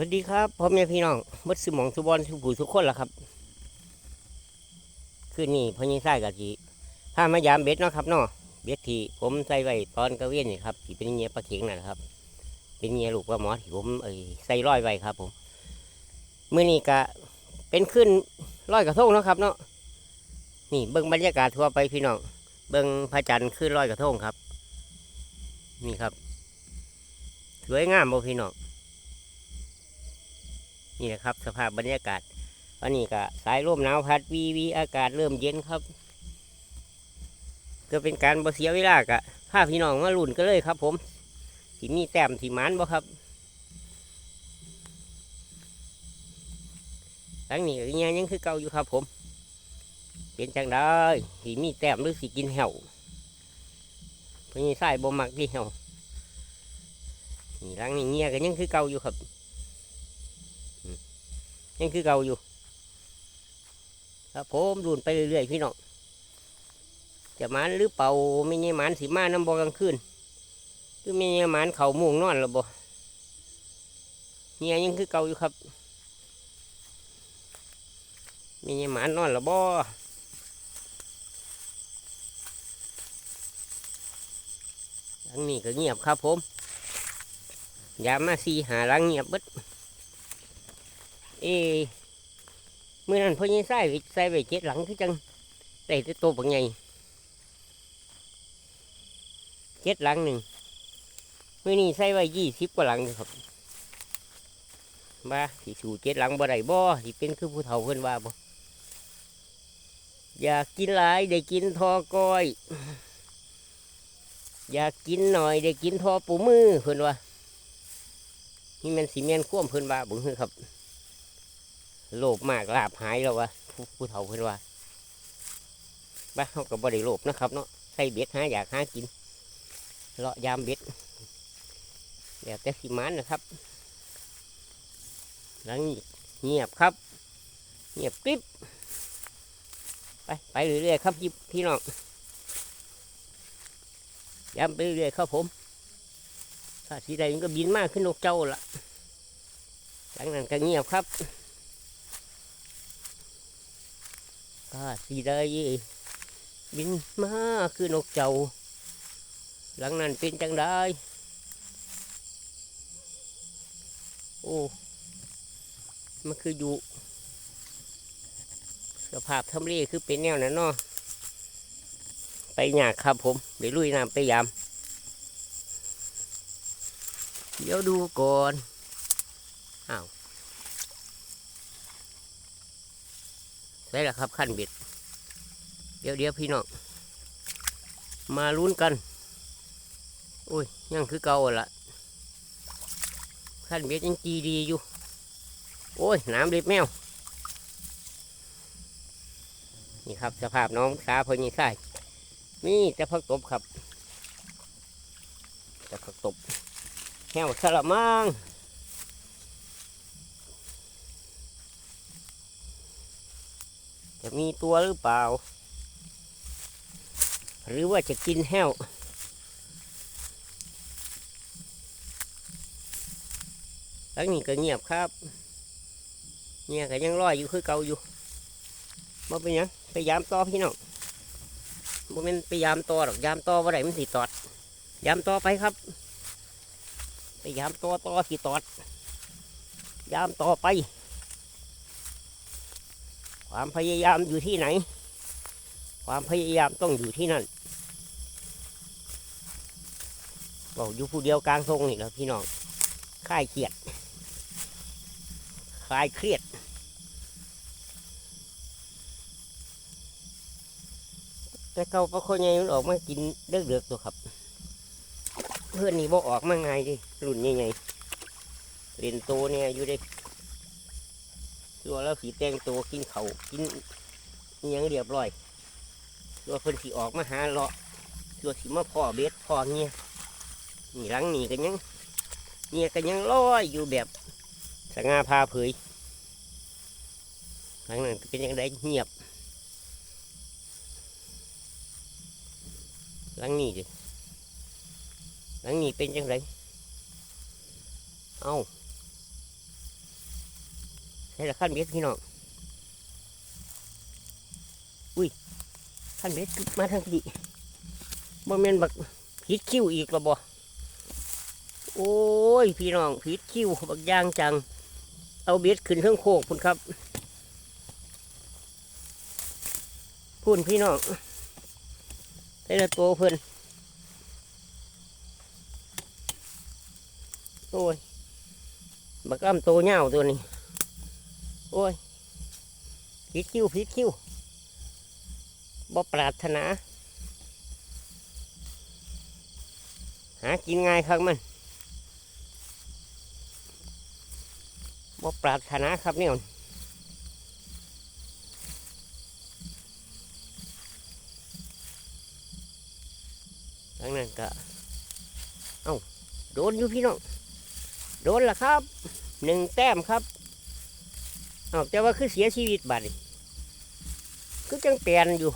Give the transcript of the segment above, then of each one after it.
สวัสดีครับพ่อแม่พี่น้องมดสมองสุบอลสุผู้ทุกคนละครับคืนนี้พ่อยิ่งไส้กับจีพามายามเบ็ดเนาะครับเนาะเบ็ดที่ผมใส่ไว้ตอนกระเวียนนี่ครับที่เป็นเงียปลาเข็งนั่นแหละครับ เป็นเงียลูกปลาหมอที่ผมเอ้ยใส่ร้อยไว้ครับ ผมเมื่อนี้ก็เป็นขึ้นร้อยกระทงเนาะครับ เนาะนี่เบิ้งบรรยากาศทั่วไปพี่น้องเบิ้งพระจันทร์ขึ้นร้อยกระทงครับ นี่ครับสวยงามบ่พี่น้อง นี่นะครับ สภาพบรรยากาศวันนี้ก็สายลมหนาวพัดวีวีอากาศเริ่มเย็นครับก็เป็นการบ่เสียเวลากะพาพี่น้องมาลุ่นก็เลยครับ ผมทีมีแต้มทีมันบ่ครับทั้งนี้ก็ยังยังคือเก่าอยู่ครับ ผม เป็นจังได้ทีมีแต้มหรือสิกินเห่าเพราะนี่ใส่บ่มักที่เห่านี่หลังนี้เงียก็ยังคือเก่าอยู่ครับ ยังคือเก่าอยู่ครับผมรุนไปเรื่อยๆพี่น้องจะมันหรือเป่าไม่ใช่หมันสีมาน้ำบอกลางคืนหรือไม่ใช่หมันเขาม่วงนอนหรือบ่เนี่ยยังคือเก่าอยู่ครับไม่ใช่หมันนอนหรือบ่หลังนี้ก็เงียบครับผมยามาสีหาหลังเงียบบิด อเมื่อนั้นพ่อยังใส่ใส่ไว้เจ็ดหลังคือจังได้ต่โตบางไงเจ็ดหลังหนึ่งเมื่อนี้ใส่ไว้ยี่สิบกว่าหลังครับบ้าสิสู่เจ็ดหลังบ่ได้บ่สิเป็นคือผู้เฒ่าเพิ่นว่าบ่อยากกินหลายได้กินทอก้อย อยากกินหน่อยได้กินทอปูมือเพิ่นว่านี่มันสีเมียนคว่ำเพิ่นว่าบุ้งคือครับ โลภมากลาบหายแล้ววะผู้ผู้เฒ่าเพิ่นว่าบ้าเขาก็บ่ได้โลภนะครับเนาะใส่เบ็ดหาอยากหากินเลาะยามเบ็ดเดี๋ยวแต่สิมันนะครับ หลังเงียบครับ เงียบกริบไปไปเรื่อยๆครับพี่น้องยามไปเรื่อยๆครับผมถ้าสีใดมันก็บินมากขึ้นนกเจ้าละหลังนั้นก็เงียบครับ ก็สีได้บินมาคือนกเจ้า หลังนั้นเป็นจังได้โอ้ มันคืออยู่ สภาพทำเลคือเป็นแนวนั้นเนาะไปหยากครับผมเดี๋ยวลุยน้ำไปยาม เดี๋ยวดูก่อน อ้าว ได้แล้วครับขั้นเบ็ด เดี๋ยวเดี๋ยวพี่น้อง มาลุ้นกันอุ้ย ยังคือเก่าละขั้นเบ็ดยังจีดีอยู่ โอ้ย น้ำเล็บแมว นี่ครับสภาพน้องสาพอนี่ใส่นี่จะพักตบครับจะพักตบแห้วสละมัง จะมีตัวหรือเปล่า หรือว่าจะกินแห้วทั้งนี้ก็เงียบครับ เนี่ยก็ยังรอยอยู่คือเก่าอยู่บ่เป็นยังพยายามต่อพี่น้องบ่เป็นพยายามต่อหรอกยามต่อว่าไรมันสิตอดยามต่อไปครับพยายามต่อต่อสิตอดยามต่อไป ความพยายามอยู่ที่ไหน ความพยายามต้องอยู่ที่นั่นบอกอยู่ผู้เดียวกลางทรงนี่แหละพี่น้องคลายเครียดคลายเครียด แต่เก่าปลาคอยใหญ่มันออกมากินเดือกๆตัวครับ เพื่อนนี่บอกออกมาไงดิรุ่นใหญ่ๆเรียนโตเนี่ยอยู่ได้ ตัวแล้วสีแดงตัวกินเขากินยังเรียบร้อย ตัวเพิ่นสีออกมาหาเลาะตัวสีมาพ่อเบ็ดพ่อเงี้ยนี่หลังนี่กันยังเงี้ยกันยังลอยอยู่แบบสง่าพาเผยหลังนั้นก็เป็นยังไงเงียบหลังนี้ดิหลังนี้เป็นยังไงเอ้า นี่แหละขั้นเบ็ดพี่น้อง อุ้ยขั้นเบ็ดมาทางที่บ่แม่นบักผิดคิ้วอีกละบ่ โอ้ย พี่น้องผิดคิ้วบักย่างจัง เอาเบ็ดขึ้นเครื่องโคกพุ่นครับ พุ่นพี่น้องได้ละตัวเพิ่นโอ้ยบักอ้ำโตเงาวตัวนี้ โอ้ยผิดคิ้วผิดคิ้วบ่ปรารถนา หากินง่ายครับมันบ่ปรารถนาครับเนี่ยดังนั้นก็ เอ้า โดนอยู่พี่น้อง โดนละครับ หนึ่งแต้มครับ เอาแต่ว่าคือเสียชีวิตบัดนี้คือจังเปลี่ยนอยู่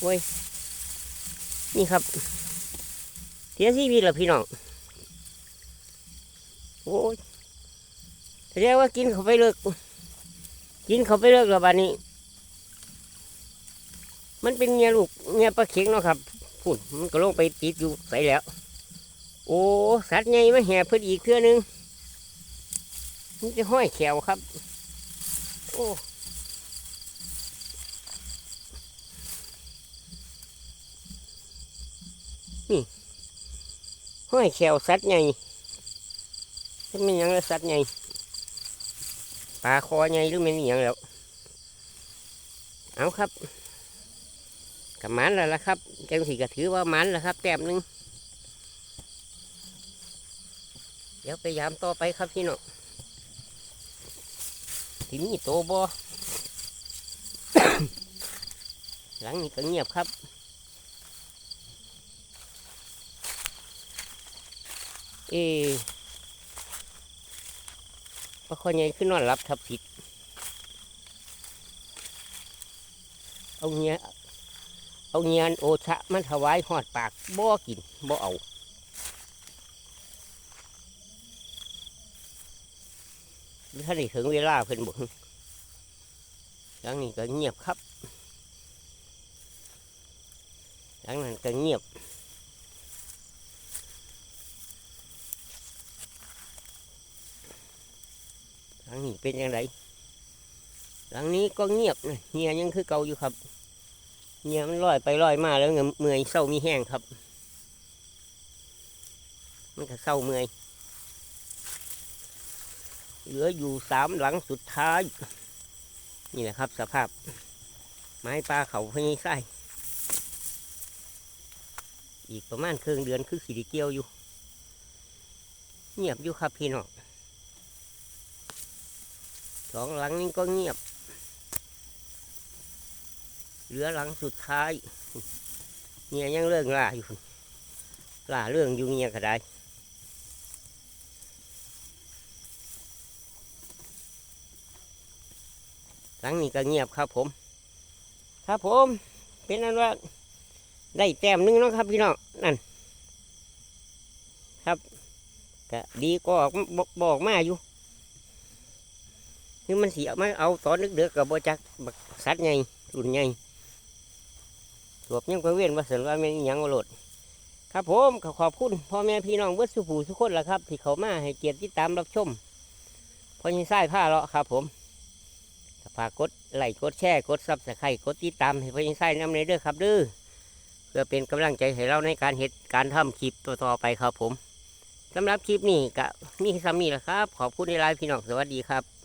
โอ้ยนี่ครับ เสียชีวิตแล้วพี่น้องโอ้ยแสดงว่ากินเขาไปเลิกกินเขาไปเลิกแล้วบัดนี้ มันเป็นเงียลูกเงียปลาเข็งเนาะครับพุ่นมันก็ลงไปติดอยู่ใส่แล้ว โอ้สัตว์ใหญ่มาแห่เพิ่นอีกเทื่อนึง มันจะห้อยแขวครับ โอ้นี่ห้อยแขวสัตว์ใหญ่จะเป็นหยังละสัตว์ใหญ่ปลาคอใหญ่หรือไม่มีหยังแล้วเอาครับกับมันแล้วละครับจังสีก็ถือว่ามันแล้วครับ แต้มหนึงเดี๋ยวไปยามต่อไปครับพี่น้อง ที่นี่โตบอหลังนี้ก็เงียบครับเอปลาคอใหญ่ขึ้นนอนรับทับผิด เอาเงี้ยเอาเงี้ยโอชะมันถวายหอดปากบ่กินบ่เอา ถ้าได้ถึงเวลาเพิ่นบอกหลังนี้ก็เงียบครับ หลังนั้นก็เงียบหลังนี้เป็นยังไงหลังนี้ก็เงียบนะเงียยังคือเก่าอยู่ครับเงียมันลอยไปลอยมาแล้วเงเมื่อยเศร้ามีแห้งครับ มันก็เศร้าเมื่อย เหลืออยู่สามหลังสุดท้าย นี่แหละครับสภาพ ไม้ปลาเขาพญไส้อีกประมาณครึ่งเดือนคือสีเกียวอยู่ เงียบอยู่ครับพี่น้องสองหลังนี้ก็เงียบ เหลือหลังสุดท้าย เนี่ยยังเรื่องล่าอยู่ล่าเรื่องอยู่เนี่ยก็ได้ ลังนี้ก็เงียบครับผม ครับผม เป็นนั้นว่าได้แต้มหนึงเนาะครับพี่น้องนั่น ครับก็ดีก็ออกบอกบอกมาอยู่นี่มันเสียมาเอาตอนนึกเดือกกับบจักบักสัตว์ใหญ่รุ่นใหญ่รวบยังไปเวียนว่าสันว่าแม่นอิหยังเอาโลด ครับผมก็ขอบคุณพ่อแม่พี่น้องเบิดสุผูทุกคนละครับ ที่เขามาให้เกียรติติดตามรับชมพอยังไส้ผ้าเลาะครับผม ฝากกดไลค์กดแชร์กดซับสไครต์กดติดตามให้พื่อนใส่น้ำในเด้อครับเด้อเพื่อเป็นกำลังใจให้เราในการเหตุการทำคลิปต่อไปครับผมสำหรับคลิปนี้ก็มีซ้ำนี้แหละครับ ขอบคุณในไลน์พี่น้องสวัสดีครับ